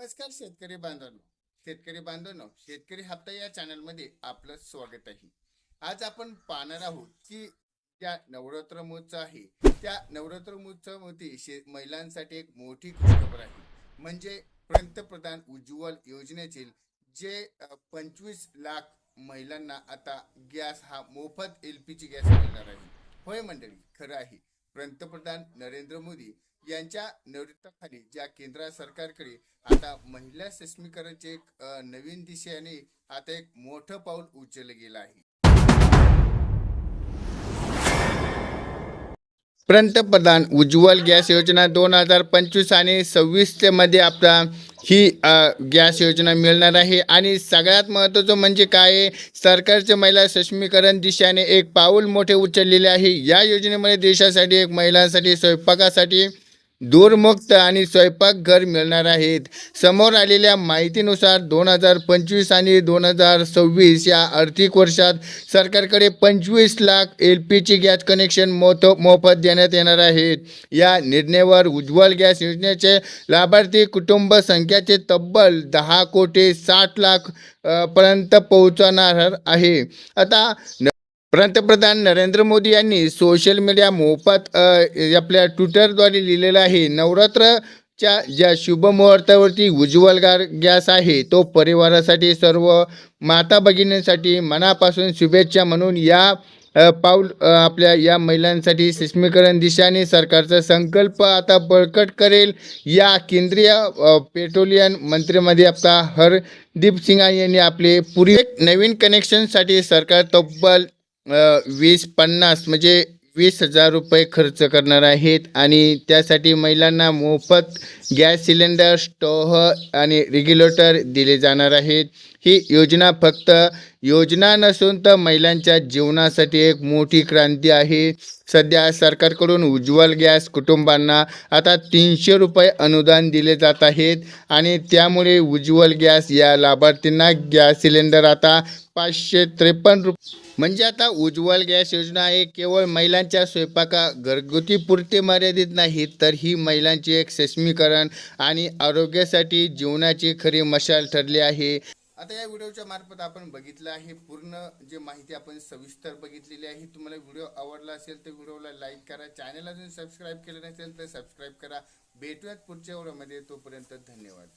नमस्कार शेतकरी बांधवांनो शेतकरी बांधवांनो शेतकरी हप्ता या चॅनलमध्ये आपलं स्वागत आहे. आज आपण पाहणार आहोत की ज्या नवरात्र महोत्सव आहे त्या नवरात्र महोत्सवामध्ये शे महिलांसाठी एक मोठी खबर आहे. म्हणजे पंतप्रधान उज्ज्वल योजनेतील जे पंचवीस लाख महिलांना आता गॅस हा मोफत एल पी जी गॅस मिळणार आहे. होय मंडळी खरं आहे. पंतप्रधान नरेंद्र मोदी यांच्या नेतृत्वाखाली ज्या केंद्र सरकारकडे आता महिला सक्षमीकरणाचे एक नवीन दिशेने आता एक मोठं पाऊल उचललं गेलं आहे. पंतप्रधान उज्ज्वल गॅस योजना दोन हजार पंचवीस आणि सव्वीसमध्ये आपला ही गॅस योजना मिळणार आहे. आणि सगळ्यात महत्त्वाचं म्हणजे काय आहे, सरकारचे महिला सक्षमीकरण दिशेने एक पाऊल मोठे उचललेले आहे. या योजनेमध्ये देशासाठी एक महिलांसाठी स्वयंपाकासाठी दूरमुक्त आणि स्वयंपाकघर मिळणार आहेत. समोर आलेल्या माहितीनुसार दोन हजार पंचवीस आणि दोन हजार सव्वीस या आर्थिक वर्षात सरकारकडे पंचवीस lakh L P G gas connection moth मोफत देण्यात येणार आहेत. या निर्णयावर उज्ज्वल गॅस योजनेचे लाभार्थी कुटुंब संख्याचे तब्बल दहा कोटी साठ लाख पर्यंत पोहोचणार आहे. आता न- पंतप्रधान नरेंद्र मोदी यांनी सोशल मीडिया मोफत आपल्या ट्विटरद्वारे लिहिलेलं आहे नवरात्रच्या ज्या शुभ मुहूर्तावरती उज्ज्वल गार गॅस आहे तो परिवारासाठी सर्व माता भगिनींसाठी मनापासून शुभेच्छा म्हणून या पाऊल आपल्या या महिलांसाठी सक्षमीकरण दिशाने सरकारचा संकल्प आता बळकट करेल. या केंद्रीय पेट्रोलियम मंत्रीमध्ये आपला हरदीप सिंग यांनी आपले पुरी नवीन कनेक्शनसाठी सरकार तब्बल वीस पन्नास म्हणजे वीस हजार रुपये खर्च करणार आहेत आणि त्यासाठी महिलांना मोफत गॅस सिलेंडर स्टोह आणि रेग्युलेटर दिले जाणार आहेत. ही योजना फक्त योजना नसून तर महिलांच्या जीवनासाठी एक मोठी क्रांती आहे. सध्या सरकारकडून उज्ज्वल गॅस कुटुंबांना आता तीनशे रुपये अनुदान दिले जात आहेत आणि त्यामुळे उज्ज्वल गॅस या लाभार्थींना गॅस सिलेंडर आता पाचशे त्रेपन्न रुप म्हणजे आता उज्ज्वल गॅस योजना हे केवळ महिलांच्या स्वयंपाका घरगुती पुरते मर्यादित नाही तर ही महिलांची एक सक्षमीकरण आणि आरोग्यासाठी जीवनाची खरी मशाल ठरली आहे. आता या व्हिडिओच्या मार्फत आपण बघितलं आहे पूर्ण जे माहिती आपण सविस्तर बघितलेली आहे. तुम्हाला व्हिडिओ आवडला असेल तर व्हिडिओला लाईक करा. चॅनल अजून सबस्क्राईब केलं नसेल तर सबस्क्राईब करा. भेटूयात पुढच्या व्हिडिओमध्ये. तोपर्यंत धन्यवाद.